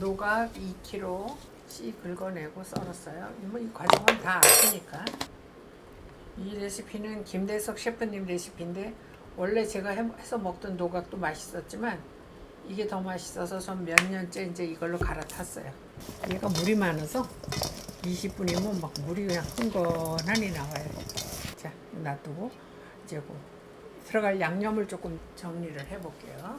노각 2kg 씨 긁어내고 썰었어요. 뭐이 과정은 다 아시니까. 이 레시피는 김대석 셰프님 레시피인데 원래 제가 해- 해서 먹던 노각도 맛있었지만 이게 더 맛있어서 전 몇 년째 이제 이걸로 갈아탔어요. 얘가 물이 많아서 20분이면 막 물이 그냥 흥건하니 나와요. 자, 놔두고 이제 그 들어갈 양념을 조금 정리를 해볼게요.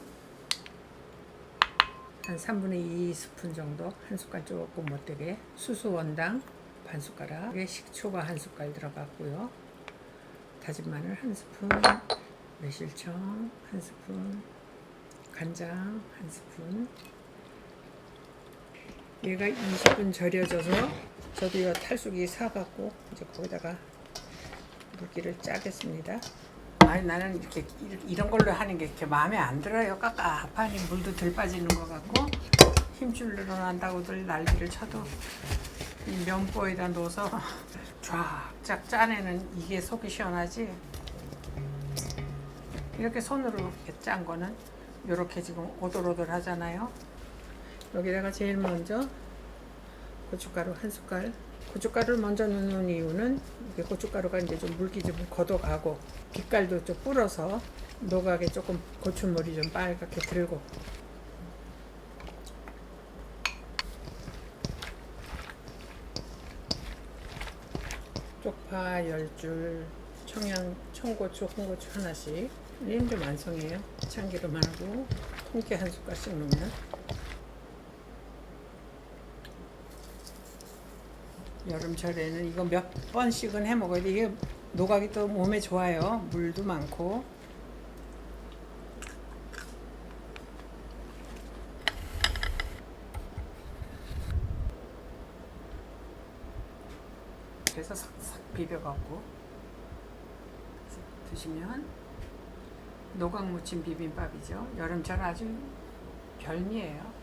한 3분의 2 스푼 정도, 한 숟갈 조금 못되게 수수 원당 반 숟가락, 이게 식초가 한 숟갈 들어갔고요. 다진 마늘 한 스푼, 매실청 한 스푼, 간장 한 스푼. 얘가 20분 절여져서 저도 이 탈수기 사갖고 이제 거기다가 물기를 짜겠습니다. 아니 나는 이렇게 이- 이런 걸로 하는 게 이렇게 마음에 안 들어요. 깝깝하니 물도 덜 빠지는 것 같고 힘줄 늘어난다고들 난리를 쳐도 이 면보에다 넣어서 쫙쫙 짜내는 이게 속이 시원하지. 이렇게 손으로 이렇게 짠 거는 이렇게 지금 오돌오돌 하잖아요. 여기다가 제일 먼저 고춧가루 한 숟갈. 고춧가루를 먼저 넣는 이유는 고춧가루가 이제 좀 물기 좀 걷어가고 빛깔도 좀 불어서 노각에 조금 고추물이 좀 빨갛게 들고 쪽파 10줄, 청양, 청고추, 홍고추 하나씩 이는 좀 완성해요. 참기름하고 통깨 한 숟갈씩 넣으면 여름철에는 이거 몇 번씩은 해 먹어야 돼. 이게 노각이 또 몸에 좋아요. 물도 많고. 그래서 싹싹 비벼갖고 드시면 노각 무침 비빔밥이죠. 여름철 아주 별미예요.